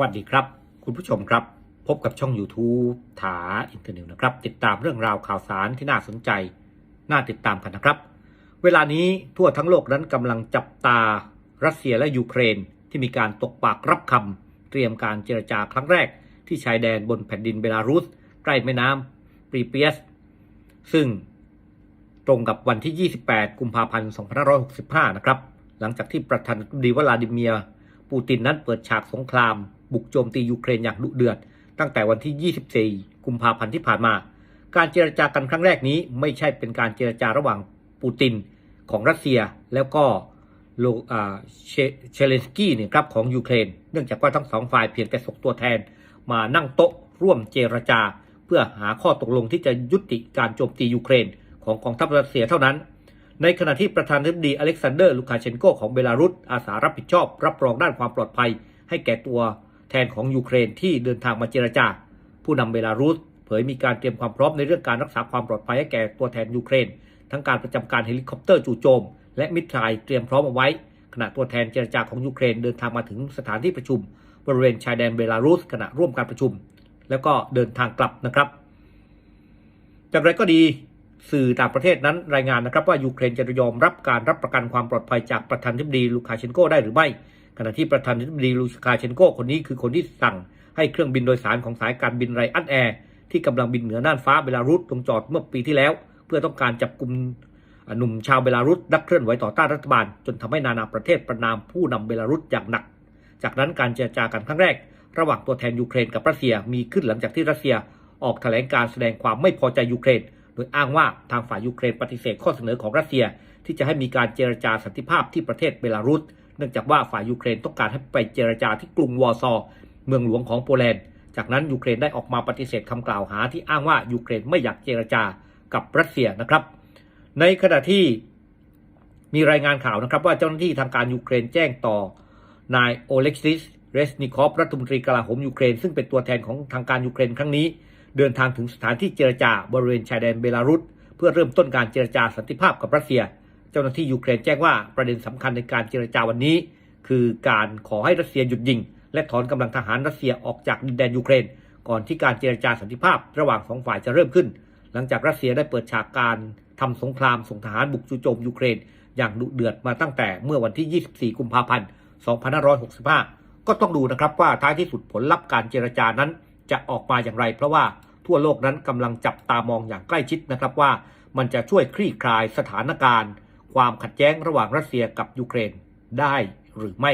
วัสดีครับ คุณผู้ชมครับ พบกับช่อง YouTube ถาอินเทอร์เน็ตนะครับ ติดตามเรื่องราวข่าวสารที่น่าสนใจ น่าติดตามกันนะครับ เวลานี้ทั่วทั้งโลกนั้นกำลังจับตารัสเซียและยูเครน ที่มีการตกปากรับคำเตรียมการเจรจาครั้งแรก ที่ชายแดนบนแผ่นดินเบลารุส ใกล้แม่น้ำปรีเปียส ซึ่งตรงกับวันที่ 28 กุมภาพันธ์ 2565 นะครับ หลังจากที่ประธานาธิบดีวลาดิเมียร์ปูตินนั้นเปิดฉากสงคราม บุกโจมตียูเครนอย่างดุเดือด ตั้งแต่วันที่ 24 กุมภาพันธ์ที่ผ่านมา การเจรจากันครั้งแรกนี้ไม่ใช่เป็นการเจรจาระหว่างปูตินของรัสเซียแล้วก็โลาเชเชเลนสกี้เนี่ยครับของยูเครน เนื่องจากว่าทั้งสองฝ่ายเพียงแต่ส่งตัวแทน มานั่งโต๊ะร่วมเจรจา เพื่อหาข้อตกลงที่จะยุติการโจมตียูเครน ของกองทัพรัสเซียเท่านั้น ในขณะที่ประธานาธิบดีอเล็กซานเดอร์ลูคาเชนโกของเบลารุสอาสารับผิดชอบ รับรองด้านความปลอดภัย ให้แก่ตัว แทนของยูเครนที่เดินทางมาเจรจา ผู้นำเบลารุสเผยมีการเตรียมความพร้อมในเรื่องการรักษาความปลอดภัยให้แก่ตัวแทนยูเครน ทั้งการประจำการเฮลิคอปเตอร์จู่โจม และมิตรไทยเตรียมพร้อมเอาไว้ ขณะตัวแทนเจรจาของยูเครนเดินทางมาถึงสถานที่ประชุม บริเวณชายแดนเบลารุสขณะร่วมการประชุม แล้วก็เดินทางกลับนะครับอย่างไรก็ดีสื่อต่างประเทศนั้นรายงานนะครับว่ายูเครนจะยอมรับการรับประกันความปลอดภัยจากประธานาธิบดีลูคาเชนโกได้หรือไม่ ขณะที่ประธานาธิบดีลูคาเชนโกคนนี้คือคนที่สั่งให้เครื่องบินโดยสารของสายการบินไรอันแอร์ที่กำลังบินเหนือน่านฟ้าเบลารุสลงจอดเมื่อปีที่แล้ว เพื่อต้องการจับกลุ่มหนุ่มชาวเบลารุสนักเคลื่อนไหวต่อต้านรัฐบาล จนทำให้นานาประเทศประนามผู้นำเบลารุสอย่างหนัก จากนั้นการเจรจากันครั้งแรก ระหว่างตัวแทนยูเครนกับรัสเซียมีขึ้นหลังจากที่รัสเซียออกแถลงการแสดงความไม่พอใจยูเครน โดยอ้างว่าทางฝ่ายยูเครนปฏิเสธข้อเสนอของรัสเซีย ที่จะให้มีการเจรจาสันติภาพที่ประเทศเบลารุส เนื่องจากว่าฝ่ายยูเครนต้องการให้ไปเจรจาที่กรุงวอร์ซอเมืองหลวงของโปแลนด์ จากนั้นยูเครนได้ออกมาปฏิเสธคำกล่าวหาที่อ้างว่ายูเครนไม่อยากเจรจากับรัสเซียนะครับ ในขณะที่มีรายงานข่าวนะครับว่าเจ้าหน้าที่ทางการยูเครนแจ้งต่อนายโอเล็กซิสเรสนิคอฟรัฐมนตรีกลาโหมยูเครน ซึ่งเป็นตัวแทนของทางการยูเครนครั้งนี้ เดินทางถึงสถานที่เจรจาบริเวณชายแดนเบลารุสเพื่อเริ่มต้นการเจรจาสันติภาพกับรัสเซีย เจ้าหน้าที่ยูเครนแจ้งว่าประเด็นสำคัญในการเจรจาวันนี้ คือการขอให้รัสเซียหยุดยิง และถอนกำลังทหารรัสเซียออกจากดินแดนยูเครน ก่อนที่การเจรจาสันติภาพ ระหว่างสองฝ่ายจะเริ่มขึ้น หลังจากรัสเซียได้เปิดฉากการทำสงครามส่งทหารบุกจู่โจมยูเครน อย่างดุเดือดมาตั้งแต่เมื่อวันที่ 24 กุมภาพันธ์ 2565 ก็ต้องดูนะครับว่าท้ายที่สุดผลลัพธ์การเจรจานั้นจะออกมาอย่างไร เพราะว่าทั่วโลกนั้นกำลังจับตามองอย่างใกล้ชิดนะครับว่า มันจะช่วยคลี่คลายสถานการณ์ ความขัดแย้งระหว่างรัสเซียกับยูเครนได้หรือไม่